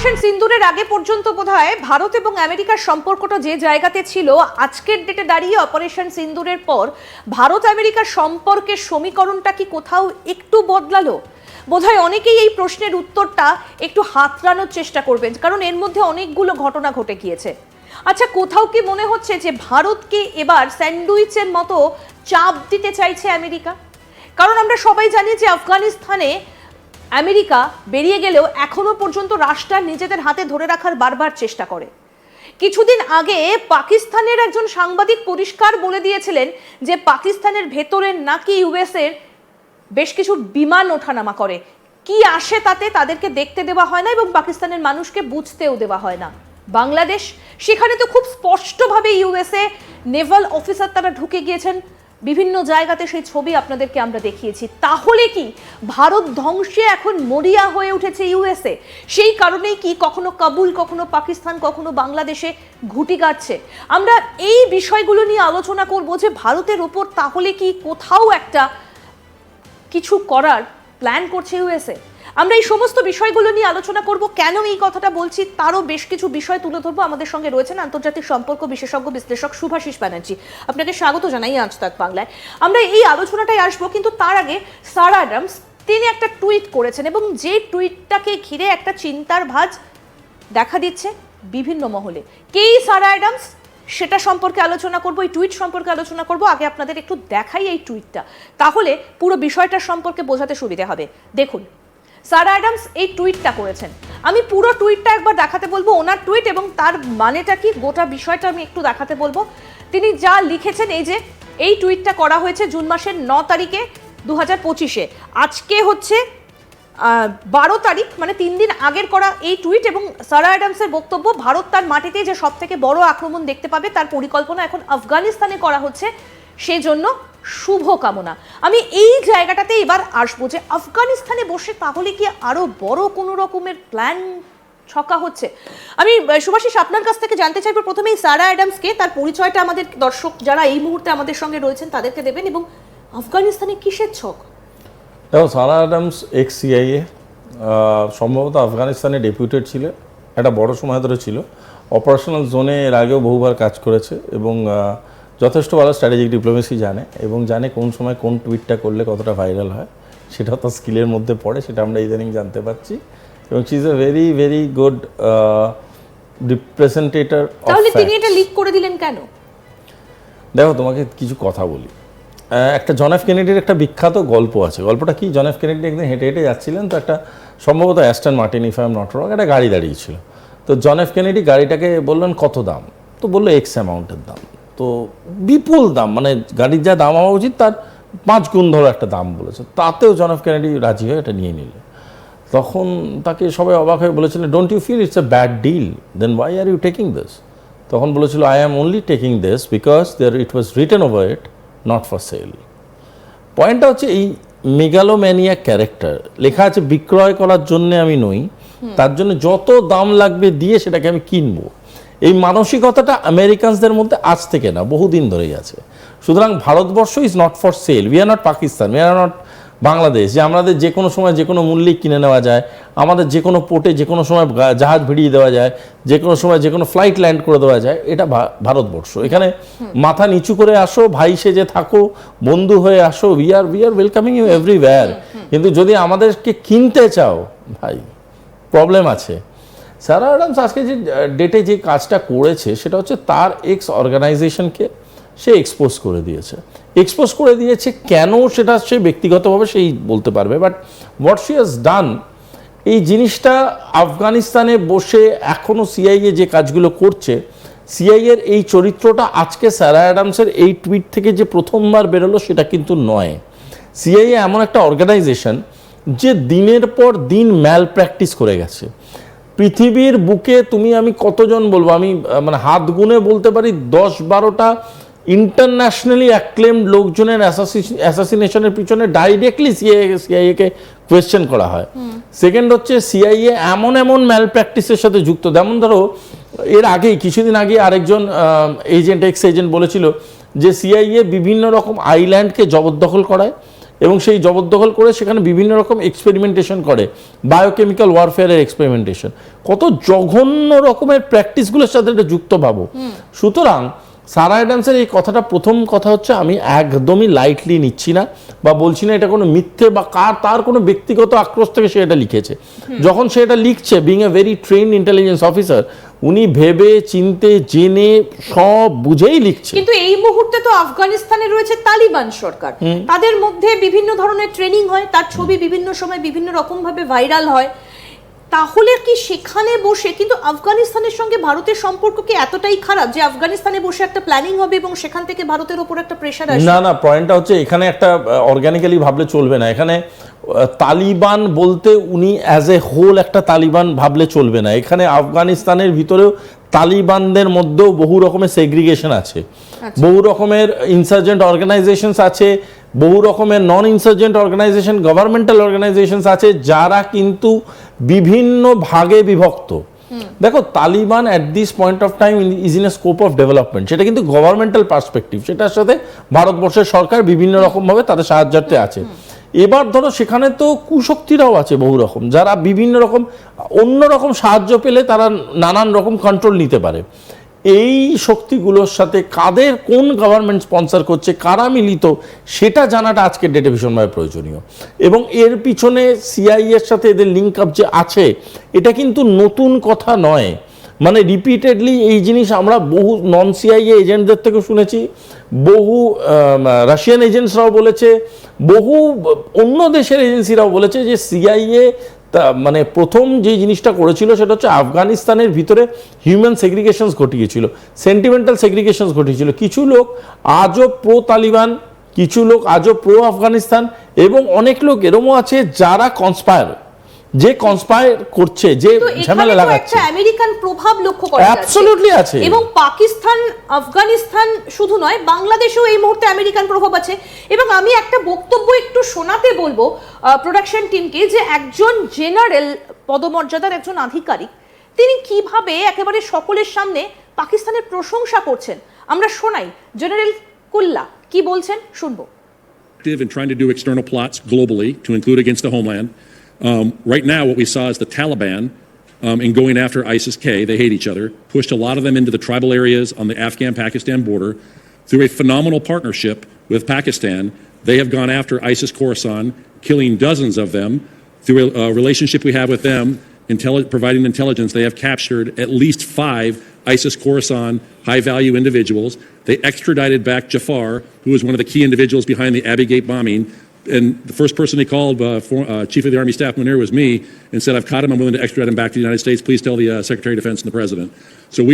Operation সিন্দুরের আগে পর্যন্ত বোধহয় ভারত এবং আমেরিকার সম্পর্কটা যে জায়গাতে ছিল, আজকের ডেটে দাঁড়িয়ে অপারেশন সিন্দুরের পর ভারত আমেরিকার সম্পর্কের সমীকরণটা কি কোথাও একটু বদলালো? বোধহয় অনেকেই এই প্রশ্নের উত্তরটা একটু হাতড়ানোর চেষ্টা করবেন, কারণ এর মধ্যে অনেকগুলো ঘটনা ঘটে গিয়েছে। আচ্ছা কোথাও কি মনে হচ্ছে যে ভারতকে এবার স্যান্ডউইচের মতো চাপ দিতে চাইছে আমেরিকা? কারণ আমরা সবাই জানি যে আফগানিস্তানে আমেরিকা বেরিয়ে গেলেও এখনও পর্যন্ত রাষ্ট্র নিজেদের হাতে ধরে রাখার বারবার চেষ্টা করে। কিছুদিন আগে পাকিস্তানের একজন সাংবাদিক পরিষ্কার বলে দিয়েছিলেন যে পাকিস্তানের ভেতরে নাকি ইউএসের বেশ কিছু বিমান ওঠানামা করে। কি আসে তাতে তাদেরকে দেখতে দেওয়া হয় না এবং পাকিস্তানের মানুষকে বুঝতেও দেওয়া হয় না। বাংলাদেশ, সেখানে তো খুব স্পষ্টভাবে ইউএসএ নেভাল অফিসার তারা ঢুকে গিয়েছেন। বিভিন্ন জায়গাতে সেই ছবি আপনাদেরকে আমরা দেখিয়েছি। তাহলে কি ভারত ধ্বংসে এখন মরিয়া হয়ে উঠেছে ইউএসএ? সেই কারণেই কি কখনো কাবুল, কখনো পাকিস্তান, কখনো বাংলাদেশে ঘুটি কাটছে? আমরা এই বিষয়গুলো নিয়ে আলোচনা করব যে ভারতের ওপর তাহলে কি কোথাও একটা কিছু করার প্ল্যান করছে ইউএসএ? আমরা এই সমস্ত বিষয়গুলো নিয়ে আলোচনা করব। কেন এই কথাটা বলছি তারও বেশ কিছু বিষয় তুলে ধরবো। আমাদের সঙ্গে রয়েছেন আন্তর্জাতিক সম্পর্ক বিশেষজ্ঞ বিশ্লেষক সুভাষিস ব্যানার্জি। আপনাকে স্বাগত জানাই আজ তাক বাংলায়। আমরা এই আলোচনাটাই আসব কিন্তু তার আগে সারা অ্যাডামস তিনি একটা টুইট করেছেন এবং যে টুইটটাকে ঘিরে একটা চিন্তার ভাঁজ দেখা দিচ্ছে বিভিন্ন মহলে। কেই সারা অ্যাডামস সেটা সম্পর্কে আলোচনা করব, এই টুইট সম্পর্কে আলোচনা করব। আগে আপনাদের একটু দেখাই এই টুইটটা। তাহলে পুরো বিষয়টা সম্পর্কে বোঝাতে সুবিধা হবে। দেখুন। সারা অ্যাডামস এই টুইটটা করেছেন। আমি পুরো টুইটটা একবার দেখাতে বলব, ওনার টুইট এবং তার মানেটা কি গোটা বিষয়টা আমি একটু দেখাতে বলব। তিনি যা লিখেছেন এই যে, এই টুইটটা করা হয়েছে জুন মাসের ন তারিখে দু হাজার পঁচিশে। আজকে হচ্ছে বারো তারিখ মানে তিন দিন আগের করা এই টুইট এবং সারা অ্যাডামসের বক্তব্য, ভারত তার মাটিতে যে সব থেকে বড় আক্রমণ দেখতে পাবে তার পরিকল্পনা এখন আফগানিস্তানে করা হচ্ছে। সেজন্য শুভ কামনা আমি এই জায়গাটাতে এবার আসব যে আফগানিস্তানে বসে তাহলে কি আরও বড় কোনো রকমের প্ল্যান ছকা হচ্ছে? আমি সুভাষিস, আপনার কাছ থেকে জানতে চাইব প্রথমেই সারা অ্যাডামসকে, তার পরিচয়টা আমাদের দর্শক যারা এই মুহূর্তে আমাদের সঙ্গে রয়েছেন তাদেরকে দেবেন এবং আফগানিস্তানে কিসের ছক? দেখো, সারা অ্যাডামস এক্স সিআইএ সম্ভবত আফগানিস্তানে ডেপুটেড ছিল, একটা বড় সময় ধরে ছিল। অপারেশনাল জোনে এর আগেও বহুবার কাজ করেছে এবং যথেষ্ট ভালো স্ট্র্যাটেজিক ডিপ্লোমেসি জানে এবং জানে কোন সময় কোন টুইটটা করলে কতটা ভাইরাল হয়। সেটা তার স্কিলের মধ্যে পড়ে সেটা আমরা ইদানিং জানতে পারছি। এবং she is a very very good representative তাহলে তিনি এটা লিক করে দিলেন কেন? দেখো তোমাকে কিছু কথা বলি। একটা জন এফ কেনেডির একটা বিখ্যাত গল্প আছে। গল্পটা কি? জন এফ কেনেডি একদিন হেঁটে হেঁটে যাচ্ছিলেন তো একটা সম্ভবত Aston Martin if I not wrong একটা গাড়ি দাঁড়িয়েছিল। তো জন এফ কেনেডি গাড়িটাকে বললেন কত দাম? তো বলল এক্স অ্যামাউন্টের দাম। তো বিপুল দাম মানে গাড়ির যা দাম হওয়া উচিত তার পাঁচ গুণ ধরো একটা দাম বলেছে। তাতেও জন এফ কেনেডি রাজি হয়ে এটা নিয়ে নিল। তখন তাকে সবাই অবাক হয়ে বলেছিলেন don't you feel it's a bad deal then why are you taking this তখন বলেছিল I am only taking this because there it was return over it not for sale পয়েন্টটা হচ্ছে এই মেগালোম্যানিয়া ক্যারেক্টার লেখা আছে বিক্রয় করার জন্য আমি নই তার জন্য যত দাম লাগবে দিয়ে সেটাকে আমি কিনবো। এই মানসিকতাটা আমেরিকানসদের মধ্যে আজ থেকে না বহুদিন ধরেই আছে। সুতরাং Bharatvarsha is not for sale we are not Pakistan we are not Bangladesh যে আমাদের যে কোনো সময় যে কোনো মূল্যে কিনে নেওয়া যায়। আমাদের যে কোনো পোর্টে যে কোনো সময় জাহাজ ভিড়িয়ে দেওয়া যায়। যে কোনো সময় যে কোনো ফ্লাইট ল্যান্ড করে দেওয়া যায়। এটা ভারতবর্ষ। এখানে মাথা নিচু করে আসো ভাই সেজে থাকো বন্ধু হয়ে আসো। We are we are welcoming you everywhere কিন্তু যদি আমাদেরকে কিনতে চাও ভাই প্রবলেম আছে। সারা অ্যাডামস আজকে যে ডেটে যে কাজটা করেছে, সেটা হচ্ছে তার এক্স অর্গানাইজেশনকে সে এক্সপোজ করে দিয়েছে। এক্সপোজ করে দিয়েছে কেন সেটা সে ব্যক্তিগতভাবে সেই বলতে পারবে বাট হোয়াট শি হাজ ডান এই জিনিসটা আফগানিস্তানে বসে এখনও সিআইএ যে কাজগুলো করছে সিআইএর এই চরিত্রটা আজকে স্যারা অ্যাডামসের এই টুইট থেকে যে প্রথমবার বেরোলো সেটা কিন্তু নয়। সিআইএ এমন একটা অর্গানাইজেশন যে দিনের পর দিন ম্যাল প্র্যাকটিস করে গেছে। পৃথিবীর বুকে তুমি আমি কতজন বলব? আমি মানে হাত গুনে বলতে পারি দশ বারোটা ইন্টারন্যাশনালি অ্যাক্লেমড লোকজনের অ্যাসাসিনেশনের পিছনে ডাইরেক্টলি সিআইএ সিআইএকে কোয়েশ্চেন করা হয়। সেকেন্ড হচ্ছে সিআইএ এমন এমন ম্যাল প্র্যাকটিসের সাথে যুক্ত। যেমন ধরো এর আগেই কিছুদিন আগে আরেকজন এজেন্ট এক্স এজেন্ট বলেছিল যে সিআইএ বিভিন্ন রকম আইল্যান্ডকে জবরদখল করায়। এবং সেই জবরদখল করে সেখানে বিভিন্ন রকম এক্সপেরিমেন্টেশন করে বায়োকেমিক্যাল ওয়ারফেয়ারের এক্সপেরিমেন্টেশন কত জঘন্য রকমের প্র্যাকটিসগুলোর সাথে এটা যুক্ত ভাবো। সুতরাং সারা অ্যাডামসের এই কথাটা প্রথম কথা হচ্ছে আমি একদমই লাইটলি নিচ্ছি না বা বলছি না এটা কোনো মিথ্যে বা কার তার কোনো ব্যক্তিগত আক্রোশ থেকে সে এটা লিখেছে। যখন সে এটা লিখছে being a very trained intelligence officer উনি ভেবে চিনতে জেনে সব বুঝেই লিখছে। কিন্তু এই মুহূর্তে তো আফগানিস্তানে রয়েছে তালিবান সরকার। তাদের মধ্যে বিভিন্ন ধরনের ট্রেনিং হয় তার ছবি বিভিন্ন সময় বিভিন্ন রকম ভাবে ভাইরাল হয়। তাহলে কি সেখানে বসে কিন্তু আফগানিস্তানের সঙ্গে ভারতের সম্পর্ক কি এতটাই খারাপ যে আফগানিস্তানে বসে একটা প্ল্যানিং হবে এবং সেখান থেকে ভারতের ওপর একটা প্রেশার আসবে? না না পয়েন্টটা হচ্ছে এখানে একটা অর্গানিক্যালি ভাবলে চলবে না। এখানে তালিবান বলতে উনি অ্যাজ এ হোল একটা তালিবান ভাবলে চলবে না। এখানে আফগানিস্তানের ভিতরেও তালিবানদের মধ্যেও বহু রকমের সেগ্রিগেশন আছে। বহু রকমের ইনসার্জেন্ট অর্গানাইজেশনস আছে বহু রকমের non insurgent organisation governmental organisations আছে যারা কিন্তু বিভিন্ন ভাগে বিভক্ত। দেখো Taliban at this point of time is in a scope of development সেটা কিন্তু গভর্নমেন্টাল পার্সপেক্টিভ সেটার সাথে ভারতবর্ষের সরকার বিভিন্ন রকমভাবে তাদের সাহায্যার্থে আছে। এবার ধরো সেখানে তো কুশক্তিরাও আছে বহু রকম, যারা বিভিন্ন রকম, অন্য রকম সাহায্য পেলে তারা নানান রকম কন্ট্রোল নিতে পারে। এই শক্তিগুলোর সাথে কাদের কোন গভর্নমেন্ট স্পন্সার করছে, কারা মিলিত, সেটা জানাটা আজকের ডেটে ভীষণভাবে প্রয়োজনীয়। এবং এর পিছনে সিআই এর সাথে এদের লিঙ্ক আপ যে আছে, এটা কিন্তু নতুন কথা নয়। মানে রিপিটেডলি এই জিনিস আমরা বহু নন সিআইএ এজেন্টদের থেকে শুনেছি, বহু রাশিয়ান এজেন্টসরাও বলেছে, বহু, অন্য দেশের এজেন্সিরাও বলেছে যে সিআইএ তা মানে প্রথম যে জিনিসটা করেছিল সেটা হচ্ছে আফগানিস্তানের ভিতরে হিউম্যান সেগ্রিগেশনস ঘটিয়েছিল সেন্টিমেন্টাল সেগ্রিগেশনস ঘটিয়েছিল। কিছু লোক আজও প্রো তালিবান কিছু লোক আজও প্রো আফগানিস্তান এবং অনেক লোক এরমও আছে যারা কনস্পায়ার যে কনস্পায়ার করছে যে ঝামেলা লাগাচ্ছে। আমেরিকান প্রভাব লক্ষ্য করা যাচ্ছে। Absolutely আছে। এবং পাকিস্তান আফগানিস্তান শুধু নয় বাংলাদেশেও এই মুহূর্তে আমেরিকান প্রভাব আছে। এবং আমি একটা বক্তব্য একটু শোনাতে বলব প্রোডাকশন টিমকে যে একজন জেনারেল পদমর্যাদার একজন আধিকারিক তিনি কীভাবে একেবারে সকলের সামনে পাকিস্তানের প্রশংসা করছেন। আমরা শোনাই জেনারেল কুল্লা কি বলছেন? শুনব। In trying to do external plots globally to include against the homeland. Um, right now, what we saw is the Taliban, um, in going after ISIS K, they hate each other, pushed a lot of them into the tribal areas on the Afghan Pakistan border. Through a phenomenal partnership with Pakistan, they have gone after ISIS Khorasan, killing dozens of them. Through a, a relationship we have with them, intelli- providing intelligence, they have captured at least five ISIS Khorasan high value individuals. They extradited back Jafar, who was one of the key individuals behind the Abbey Gate bombing. And the first person he called, uh, for, uh, Chief of the Army Staff Munir, was me, and said, I've caught him. I'm willing to extradite him back to the United States. Please tell the uh, Secretary of Defense and the President. So we